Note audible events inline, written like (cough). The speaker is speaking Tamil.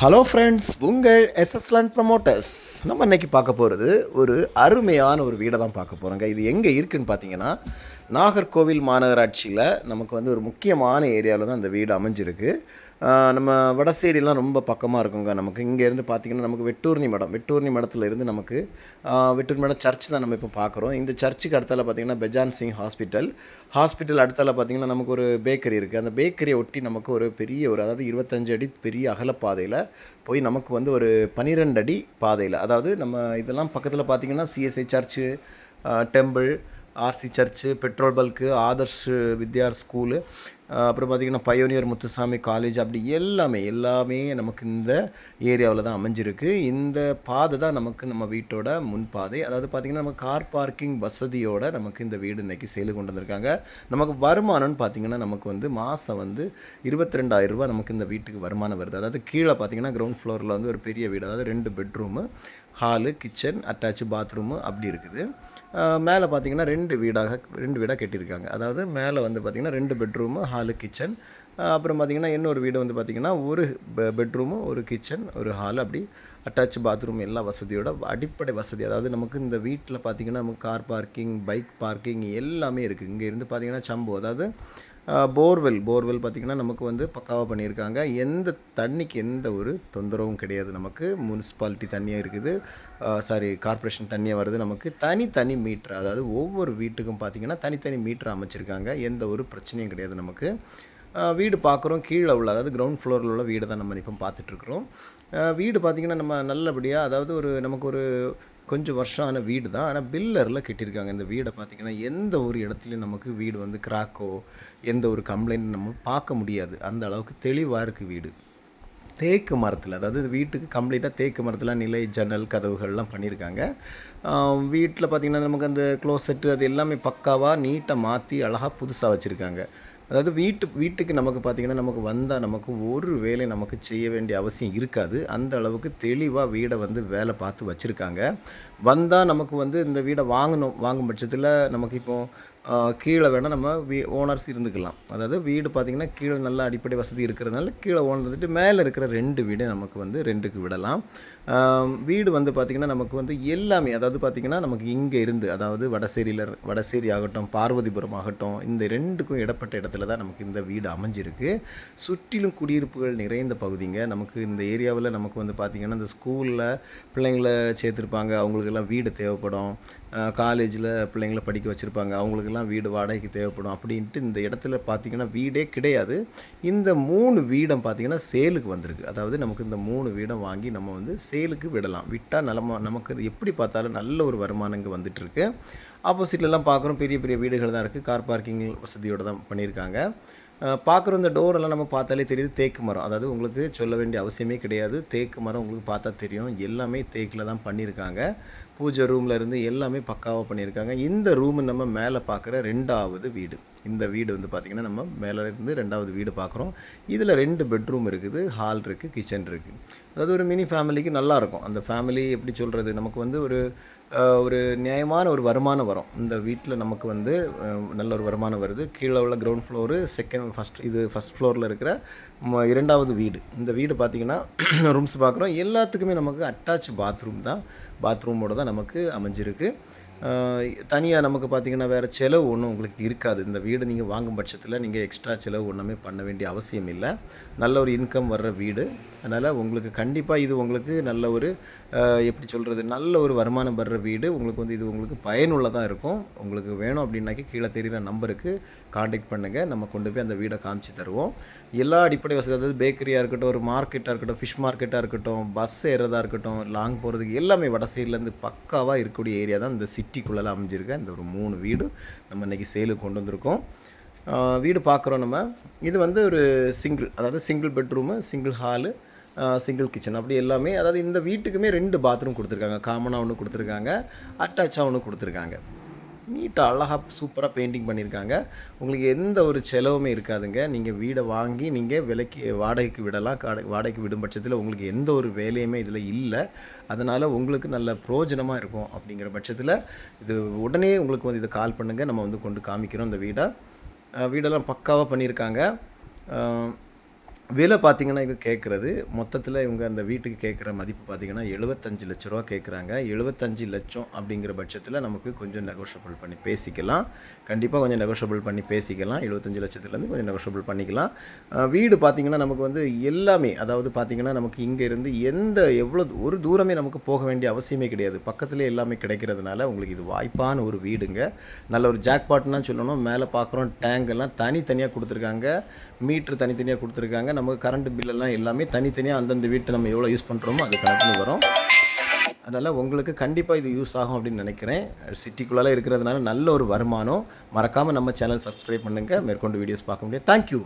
ஹலோ ஃப்ரெண்ட்ஸ் உங்கள் எஸ்எஸ்லாண்ட் ப்ரமோட்டர்ஸ் நம்ம இன்றைக்கி பார்க்க போகிறது ஒரு அருமையான ஒரு வீடை தான் பார்க்க போகிறோங்க இது எங்கே இருக்குன்னு பார்த்தீங்கன்னா நாகர்கோவில் மாநகராட்சியில் நமக்கு வந்து ஒரு முக்கியமான ஏரியாவில் தான் அந்த வீடு அமைஞ்சிருக்கு. நம்ம வடசேரிலாம் ரொம்ப பக்கமாக இருக்குங்க நமக்கு. இங்கேருந்து பார்த்தீங்கன்னா நமக்கு வெட்டூர்னி மடம் வெட்டூர்னி மடத்தில் இருந்து நமக்கு ஆஹ் வெட்டூர்னி மடம் சர்ச் தான் நம்ம இப்போ பார்க்குறோம் இந்த சர்ச்சுக்கு அடுத்தால பார்த்திங்கன்னா பெஜான் சிங் ஹாஸ்பிட்டல். ஹாஸ்பிட்டல் அடுத்தால பார்த்தீங்கன்னா நமக்கு ஒரு பேக்கரி இருக்குது அந்த பேக்கரியை ஒட்டி நமக்கு ஒரு பெரிய ஒரு அதாவது இருபத்தஞ்சு அடி பெரிய அகலப்பாதையில் போய் நமக்கு வந்து ஒரு பன்னிரெண்டு அடி பாதையில் அதாவது நம்ம இதெல்லாம் பக்கத்தில் பார்த்தீங்கன்னா CSI church temple RC church petrol bunk Adarsh Vidya school அப்புறம் பார்த்திங்கன்னா பயோனியர் முத்துசாமி காலேஜ் அப்படி எல்லாமே எல்லாமே நமக்கு இந்த ஏரியாவில் தான் அமைஞ்சிருக்கு. இந்த பாதை தான் நமக்கு நம்ம வீட்டோட முன்பாதை அதாவது பார்த்திங்கன்னா நம்ம கார் பார்க்கிங் வசதியோட நமக்கு இந்த வீடு இன்றைக்கி சேலு கொண்டு வந்திருக்காங்க. நமக்கு வருமானம்னு பார்த்திங்கன்னா நமக்கு வந்து மாதம் வந்து இருபத்தி ரெண்டாயிரம் நமக்கு இந்த வீட்டுக்கு வருமானம் வருது. அதாவது கீழே பார்த்திங்கன்னா கிரவுண்ட் ஃப்ளோரில் வந்து ஒரு பெரிய வீடு அதாவது ரெண்டு bedroom hall kitchen attach bathroom அப்படி இருக்குது. மேலே பார்த்தீங்கன்னா ரெண்டு வீடாக ரெண்டு வீடாக கட்டியிருக்காங்க. அதாவது மேலே வந்து பார்த்திங்கன்னா ரெண்டு பெட்ரூமு ஹாலு கிச்சன். அப்புறம் பார்த்திங்கன்னா இன்னொரு வீடு வந்து பார்த்திங்கன்னா ஒரு பெட்ரூமு ஒரு கிச்சன் ஒரு ஹால் அப்படி அட்டாச் பாத்ரூம் எல்லா வசதியோட அடிப்படை வசதி. அதாவது நமக்கு இந்த வீட்டில் பார்த்திங்கன்னா நமக்கு கார் பார்க்கிங் பைக் பார்க்கிங் எல்லாமே இருக்குது இங்கே இருந்து பார்த்திங்கன்னா சம்பு. அதாவது போர்வெல் போர்வெல் பார்த்திங்கன்னா நமக்கு வந்து பக்காவாக பண்ணியிருக்காங்க. எந்த தண்ணிக்கு எந்த ஒரு தொந்தரவும் கிடையாது. நமக்கு முனிசிபாலிட்டி தண்ணியாக இருக்குது. சாரி கார்ப்பரேஷன் தண்ணியாக வருது நமக்கு. தனித்தனி மீட்ரு அதாவது ஒவ்வொரு வீட்டுக்கும் பார்த்திங்கன்னா தனித்தனி மீட்ரு அமைச்சிருக்காங்க. எந்த ஒரு பிரச்சனையும் கிடையாது நமக்கு. வீடு பார்க்குறோம். கீழே உள்ள அதாவது கிரவுண்ட் ஃப்ளோரில் உள்ள வீடு தான் நம்ம இப்போ பார்த்துட்ருக்குறோம். வீடு பார்த்திங்கன்னா நம்ம நல்லபடியாக அதாவது ஒரு நமக்கு ஒரு கொஞ்சம் வருஷம் ஆன வீடு தான். ஆனால் பில்லரில் கட்டியிருக்காங்க. இந்த வீடை பார்த்திங்கன்னா எந்த ஒரு இடத்துலையும் நமக்கு வீடு வந்து கிராக்கோ எந்த ஒரு கம்ப்ளைண்ட் நம்ம பார்க்க முடியாது. அந்த அளவுக்கு தெளிவாக இருக்குது வீடு. தேக்கு மரத்தில் அதாவது வீட்டுக்கு கம்ப்ளீட்டாக தேக்கு மரத்தில் நிலை ஜன்னல் கதவுகள்லாம் பண்ணியிருக்காங்க. வீட்டில் பார்த்திங்கன்னா நமக்கு அந்த க்ளோசெட்டு அது எல்லாமே பக்காவாக நீட்டாக மாற்றி அழகாக புதுசாக வச்சுருக்காங்க. அதாவது வீட்டு வீட்டுக்கு நமக்கு பார்த்திங்கன்னா நமக்கு வந்தால் நமக்கு ஒரு வேலை நமக்கு செய்ய வேண்டிய அவசியம் இருக்காது. அந்த அளவுக்கு தெளிவாக வீடை வந்து வேலை பார்த்து வச்சுருக்காங்க. வந்தால் நமக்கு வந்து இந்த வீடை வாங்கணும் வாங்கும் பட்சத்தில் நமக்கு இப்போது கீழே வேணால் நம்ம வீ ஓனர்ஸ் இருந்துக்கலாம். அதாவது வீடு பார்த்திங்கன்னா கீழே நல்ல அடிப்படை வசதி இருக்கிறதுனால கீழே ஓனர் இருந்துட்டு மேலே இருக்கிற ரெண்டு வீடு நமக்கு வந்து ரெண்டுக்கு விடலாம். வீடு வந்து பார்த்திங்கன்னா நமக்கு வந்து எல்லாமே அதாவது பார்த்திங்கன்னா நமக்கு இங்கே இருந்து அதாவது வடசேரியில் வடசேரி ஆகட்டும் பார்வதிபுரம் ஆகட்டும் இந்த ரெண்டுக்கும் இடப்பட்ட இடத்துல தான் நமக்கு இந்த வீடு அமைஞ்சிருக்கு. சுற்றிலும் குடியிருப்புகள் நிறைந்த பகுதிங்க. நமக்கு இந்த ஏரியாவில் நமக்கு வந்து பார்த்திங்கன்னா இந்த ஸ்கூலில் பிள்ளைங்களை சேர்த்துருப்பாங்க. அவங்களுக்கெல்லாம் வீடு தேவைப்படும். காலேஜில் பிள்ளைங்களை படிக்க வச்சுருப்பாங்க. அவங்களுக்கு அவங்களுக்கெல்லாம் வீடு வாடகைக்கு தேவைப்படும் அப்படின்ட்டு இந்த இடத்துல பார்த்திங்கன்னா வீடே கிடையாது. இந்த மூணு வீடம் பார்த்திங்கன்னா சேலுக்கு வந்திருக்கு. அதாவது நமக்கு இந்த மூணு வீடம் வாங்கி நம்ம வந்து சேலுக்கு விடலாம். விட்டால் நிலமா நமக்கு அது எப்படி பார்த்தாலும் நல்ல ஒரு வருமானம் இங்கே வந்துட்டுருக்கு. ஆப்போசிட்லலாம் பார்க்குறோம். பெரிய பெரிய வீடுகள் தான் இருக்குது கார் பார்க்கிங் வசதியோடு தான் பண்ணியிருக்காங்க. பார்க்குற இந்த டோரெல்லாம் நம்ம பார்த்தாலே தெரியுது. தேக்கு மரம். அதாவது உங்களுக்கு சொல்ல வேண்டிய அவசியமே கிடையாது. தேக்கு மரம் உங்களுக்கு பார்த்தா தெரியும். எல்லாமே தேக்கில் தான் பண்ணியிருக்காங்க. பூஜை ரூமில் இருந்து எல்லாமே பக்காவாக பண்ணியிருக்காங்க. இந்த ரூமு நம்ம மேலே பார்க்குற ரெண்டாவது வீடு. இந்த வீடு வந்து பார்த்திங்கன்னா நம்ம மேலே இருந்து ரெண்டாவது வீடு பார்க்குறோம் இதில் ரெண்டு பெட்ரூம் இருக்குது ஹால் இருக்குது கிச்சன் இருக்குது அதாவது ஒரு மினி ஃபேமிலிக்கு நல்லாயிருக்கும் அந்த ஃபேமிலி எப்படி சொல்கிறது நமக்கு வந்து ஒரு ஒரு நியாயமான ஒரு வருமானம் வரும். இந்த வீட்டில் நமக்கு வந்து நல்ல ஒரு வருமானம் வருது. கீழே உள்ள கிரவுண்ட் ஃப்ளோரு செகண்ட் ஃபஸ்ட் இது ஃபஸ்ட் ஃப்ளோரில் இருக்கிற ம- இரண்டாவது வீடு. இந்த வீடு பார்த்திங்கன்னா ரூம்ஸ் (clears throat) பார்க்குறோம் எல்லாத்துக்குமே நமக்கு அட்டாச் பாத்ரூம் தான். பாத்ரூமோட தான் நமக்கு அமைஞ்சிருக்கு தனியாக நமக்கு பார்த்தீங்கன்னா வேறு செலவு ஒன்றும் உங்களுக்கு இருக்காது. இந்த வீடு நீங்கள் வாங்கும் பட்சத்தில் நீங்கள் எக்ஸ்ட்ரா செலவு ஒன்றுமே பண்ண வேண்டிய அவசியம் இல்லை. நல்ல ஒரு இன்கம் வர்ற வீடு. அதனால் உங்களுக்கு கண்டிப்பாக இது உங்களுக்கு நல்ல ஒரு எப்படி சொல்கிறது நல்ல ஒரு வருமானம் வர்ற வீடு. உங்களுக்கு வந்து இது உங்களுக்கு பயனுள்ளதாக இருக்கும். உங்களுக்கு வேணும் அப்படின்னாக்கி கீழே தெரிகிற நம்பருக்கு காண்டாக்ட் பண்ணுங்கள் நம்ம கொண்டு போய் அந்த வீடை காமிச்சு தருவோம். எல்லா அடிப்படை வசதி அதாவது பேக்கரியாக இருக்கட்டும் ஒரு மார்க்கெட்டாக இருக்கட்டும் ஃபிஷ் மார்க்கெட்டாக இருக்கட்டும் பஸ் ஏறதா இருக்கட்டும் லாங் போகிறதுக்கு எல்லாமே வடசைட்லேருந்து பக்காவாக இருக்கக்கூடிய ஏரியா தான் இந்த சிட்டிக்குள்ளே அமைஞ்சிருக்க இந்த ஒரு மூணு வீடு நம்ம இன்றைக்கி சேலுக்கு கொண்டு வந்திருக்கோம். வீடு பார்க்குறோம் நம்ம. இது வந்து ஒரு சிங்கிள் அதாவது single bedroom single hall single kitchen அப்படி எல்லாமே அதாவது இந்த வீட்டுக்குமே ரெண்டு பாத்ரூம் கொடுத்துருக்காங்க. காமனாக ஒன்று கொடுத்துருக்காங்க. அட்டாச்சாக ஒன்று கொடுத்துருக்காங்க. நீட்டாக அழகாக சூப்பராக பெயிண்டிங் பண்ணியிருக்காங்க உங்களுக்கு எந்த ஒரு செலவுமே இருக்காதுங்க. நீங்கள் வீடை வாங்கி நீங்கள் விலைக்கு வாடகைக்கு விடலாம். காடை வாடகைக்கு விடும் பட்சத்தில் உங்களுக்கு எந்த ஒரு வேலையுமே இதில் இல்லை. அதனால் உங்களுக்கு நல்ல பிரயோஜனமாக இருக்கும் அப்படிங்கிற பட்சத்தில் இது உடனே உங்களுக்கு வந்து இதை கால் பண்ணுங்கள் நம்ம வந்து கொண்டு காமிக்கிறோம் இந்த வீடை. வீடெல்லாம் பக்காவாக பண்ணியிருக்காங்க. விலை பார்த்தீங்கன்னா இவங்க கேட்குறது மொத்தத்தில் இவங்க அந்த வீட்டுக்கு கேட்குற மதிப்பு பார்த்தீங்கன்னா எழுபத்தஞ்சு லட்ச ரூபா கேட்குறாங்க. எழுபத்தஞ்சு லட்சம் அப்படிங்கிற பட்சத்தில் நமக்கு கொஞ்சம் நெகோஷியபிள் பண்ணி பேசிக்கலாம். கண்டிப்பாக கொஞ்சம் நெகோஷியபிள் பண்ணி பேசிக்கலாம். எழுபத்தஞ்சு லட்சத்துலேருந்து கொஞ்சம் நெகோஷியபிள் பண்ணிக்கலாம். வீடு பார்த்தீங்கன்னா நமக்கு வந்து எல்லாமே அதாவது பார்த்தீங்கன்னா நமக்கு இங்கே இருந்து எந்த எவ்வளோ ஒரு தூரமே நமக்கு போக வேண்டிய அவசியமே கிடையாது. பக்கத்துலேயே எல்லாமே கிடைக்கிறதுனால உங்களுக்கு இது வாய்ப்பான ஒரு வீடுங்க. நல்ல ஒரு ஜாக்பாட்னா சொல்லணும். மேலே பார்க்குறோம் டேங்கெல்லாம் தனித்தனியாக கொடுத்துருக்காங்க. மீட்ரு தனித்தனியாக கொடுத்துருக்காங்க. நமக்கு கரண்ட் பில்லெல்லாம் எல்லாமே தனித்தனியாக அந்தந்த வீட்டை நம்ம எவ்வளோ யூஸ் பண்ணுறோமோ அது கணக்குன்னு வரும். அதனால் உங்களுக்கு கண்டிப்பாக இது யூஸ் ஆகும் அப்படின்னு நினைக்கிறேன். சிட்டிக்குள்ளால இருக்கிறதுனால நல்ல ஒரு வருமானம். மறக்காமல் நம்ம சேனல் சப்ஸ்கிரைப் பண்ணுங்கள் மேற்கொண்டு வீடியோஸ் பார்க்க முடியும். தேங்க்யூ